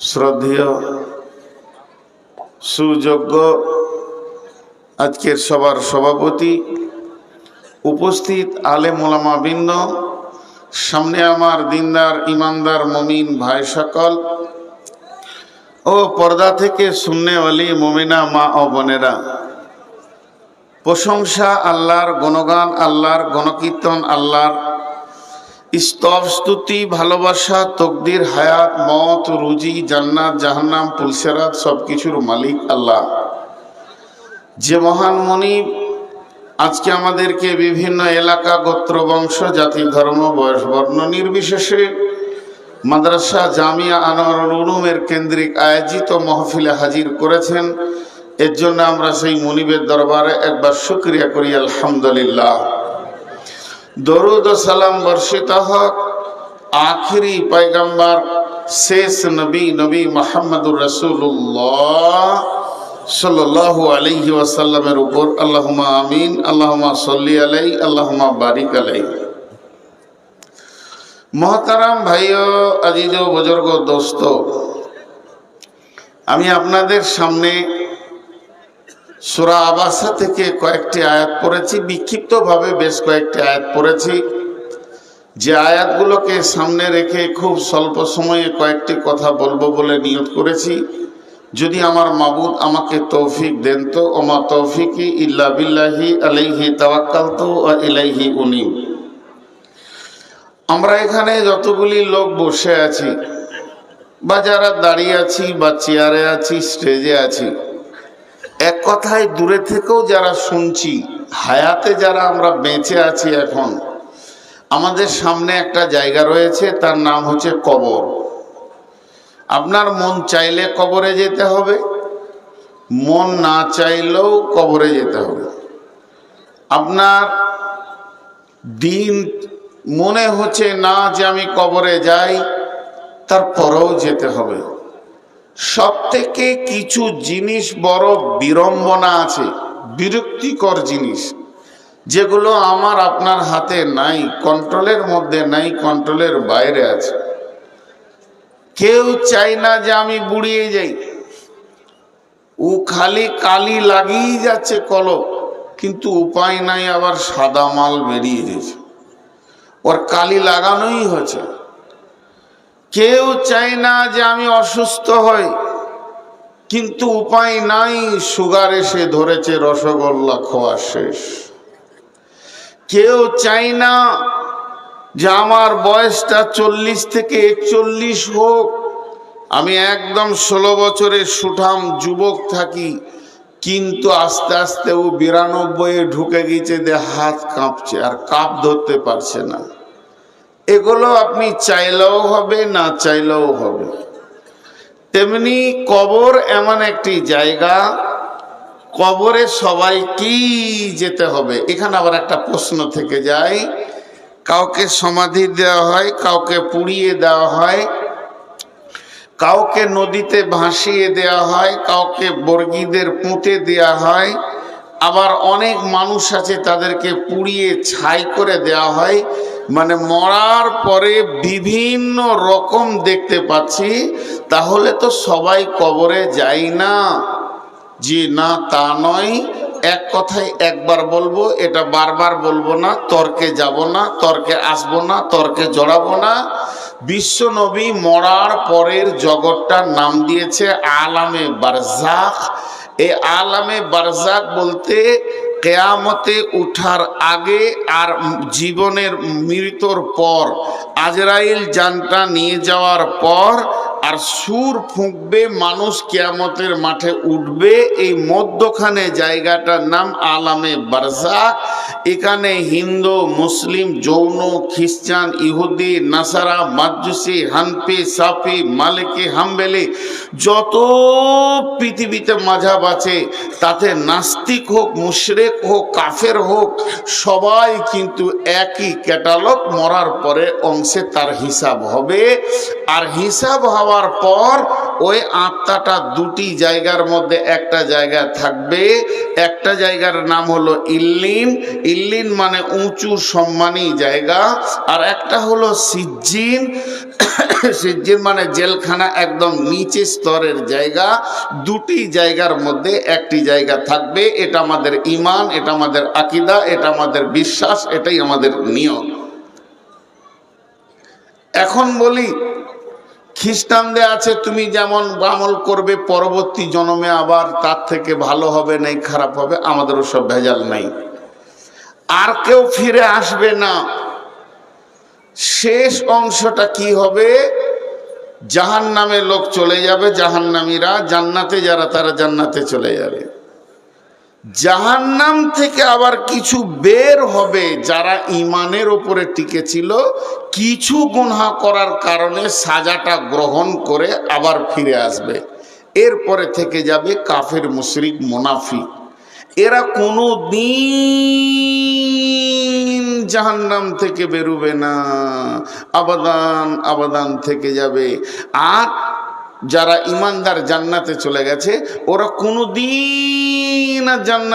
শ্রদ্ধেয়, সুযোগ্য আজকের সবার সভাপতি উপস্থিত আলে মোলামা বৃন্দ, সামনে আমার দিনদার, ইমানদার, মমিন ভাই সকল ও পর্দা থেকে শূন্যওয়ালি মমিনা, মা ও বোনেরা। প্রশংসা আল্লাহর, গণগান আল্লাহর, গণকীর্তন আল্লাহর স্তব স্তুতি ভালোবাসা, তকদির, হায়াত, মত, রুজি, জান্নাত, জাহান্নাম, পুলসেরাত সব কিছুর মালিক আল্লাহ। যে মহান মনিব আজকে আমাদেরকে বিভিন্ন এলাকা, গোত্র, বংশ, জাতি, ধর্ম, বয়স, বর্ণ নির্বিশেষে মাদ্রাসা, জামিয়া, আনোয়ারুল উলুমের কেন্দ্রিক আয়োজিত মহফিলে হাজির করেছেন। এর জন্য আমরা সেই মনিবের দরবারে একবার শুক্রিয়া করি, আলহামদুলিল্লাহ। দরুদ সালাম বর্ষিত হক। আখিরি পয়গম্বর, শেষ নবী নবী মোহাম্মদুর রসুল্লাহ সাল্লাল্লাহু আলাইহি ওয়াসাল্লামের উপর। আল্লাহুমা আমিন আল্লাহুমা সল্লি আলাই আল্লাহুমা বারিক আলাই মহতারাম ভাইও আজিজ বুজুর্গ দোস্ত, আমি আপনাদের সামনে সুরা আবাসা থেকে কয়েকটি আয়াত পড়েছি, বিক্ষিপ্তভাবে বেশ কয়েকটি আয়াত পড়েছি। যে আয়াতগুলোকে সামনে রেখে খুব স্বল্প সময়ে কয়েকটি কথা বলব বলে নিয়ত করেছি। যদি আমার মাবুদ আমাকে তৌফিক দেন তো, ওমা তৌফিকি ইল্লা বিল্লাহি আলাইহি তাওয়াক্কাল তো ইলাইহি উনিম আমরা এখানে যতগুলি লোক বসে আছি, বা যারা দাঁড়িয়ে আছি, বা চেয়ারে আছি, স্টেজে আছি এক কথায় দূরে থেকেও যারা শুনছি, হায়াতে যারা আমরা বেঁচে আছি এখন, আমাদের সামনে একটা জায়গা রয়েছে, তার নাম হচ্ছে কবর। আপনার মন চাইলে কবরে যেতে হবে, মন না চাইলেও কবরে যেতে হবে। আপনার দিন মনে হচ্ছে না যে আমি কবরে যাই, তারপরেও যেতে হবে। সব থেকে কিছু জিনিস বড় বিড়ম্বনা আছে, বিরক্তিকর জিনিস, যেগুলো আমার আপনার হাতে নাই, কন্ট্রোলের মধ্যে নাই, কন্ট্রোলের বাইরে আছে। কেউ চাই না যে আমি বুড়িয়ে যাই। ও খালি কালি লাগিয়ে যাচ্ছে কলক কিন্তু উপায় নাই, আবার সাদা মাল বেরিয়ে যাচ্ছে ওর কালি লাগানোই হচ্ছে। কেউ চায় না যে আমি অসুস্থ হই, কিন্তু উপায় নাই, সুগার এসে ধরেছে, রসগোল্লা খাওয়া শেষ। কেউ চাই না যে আমার বয়সটা চল্লিশ থেকে একচল্লিশ হোক, আমি একদম ষোলো বছরের সুঠাম যুবক থাকি, কিন্তু আস্তে আস্তে ও বিরানব্বই ঢুকে গেছে দে হাত কাঁপছে, আর কাঁপ ধরতে পারছে না। এগুলো আপনি চাইলেও হবে, না চাইলেও হবে। তেমনি কবর এমন একটি জায়গা, কবরে সবাই কি যেতে হবে? এখানে আবার একটা প্রশ্ন থেকে যায়। কাউকে সমাধি দেওয়া হয়, কাউকে পুড়িয়ে দেওয়া হয়, কাউকে নদীতে ভাসিয়ে দেওয়া হয়, কাউকে বর্গীদের পুঁতে দেওয়া হয়, আবার অনেক মানুষ আছে তাদেরকে পুড়িয়ে ছাই করে দেওয়া হয়। মানে মরার পরে বিভিন্ন রকম দেখতে পাচ্ছি, তাহলে তো সবাই কবরে যায় না। যে না, তা নয়। এক কথায় একবার বলব, এটা বারবার বলব না, তর্কে যাব না, তর্কে আসব না, তর্কে জড়াবো না। বিশ্বনবী মরার পরের জগৎটার নাম দিয়েছে আলামে বারজাক এই আলামে বারজাক বলতে কেয়ামতে উঠার আগে আর জীবনের মৃত্যুর পর আজরাইল জানটা নিয়ে যাওয়ার পর আর সুর ফুঁকবে, মানুষ কেয়ামতের মাঠে উঠবে। এই মধ্যখানে জায়গাটার নাম আলামে বারজাক। এখানে হিন্দু, মুসলিম, যৌন, খ্রিস্টান, ইহুদি, নাসারা মাজুসি হানপি সাফি, মালিকি, হাম্বেলি যত পৃথিবীতে মাঝাব আছে, তাতে নাস্তিক হোক, মুশরেক হোক, কাফের হোক, সবাই কিন্তু একই ক্যাটালগ মরার পরে অংশে তার হিসাব হবে। আর হিসাব হওয়ার পর ওই আত্মাটা দুটি জায়গার মধ্যে একটা জায়গায় থাকবে। একটা জায়গার নাম হলো ইল্লিন। ইল্লিন মানে উঁচু সম্মানী জায়গা। আর একটা হলো সিজ্জিন। সিজ্জিন মানে জেলখানা একদম নিচে স্তরের জায়গা। দুটি জায়গার মধ্যে একটি জায়গা থাকবে। এটা আমাদের ইমান এটা আমাদের আকিদা, এটা আমাদের বিশ্বাস, এটাই আমাদের নিয়ম। এখন বলি খ্রিস্টানদের আছে, তুমি যেমন আমল করবে, পরবর্তী জন্মে আবার তার থেকে ভালো হবে, নাই খারাপ হবে আমাদের ওসব ভেজাল নাই। আর কেউ ফিরে আসবে না। শেষ অংশটা কি হবে? জাহান নামে লোক চলে যাবে, জাহান্নামীরা জান্নাতে যারা, তারা জান্নাতে চলে যাবে। জাহান্নাম থেকে আবার কিছু বের হবে যারা ইমানের ওপরে টিকে ছিল কিছু গুনহা করার কারণে সাজাটা গ্রহণ করে আবার ফিরে আসবে। এরপরে থেকে যাবে কাফের, মুশরিক, মুনাফিক। এরা কোনো দিন জাহান্নাম থেকে বেরোবে না। আবাদান আবাদান থেকে যাবে। আর যারা ইমানদার জান্নাতে চলে গেছে, ওরা কোনো দিন আর জান্নাত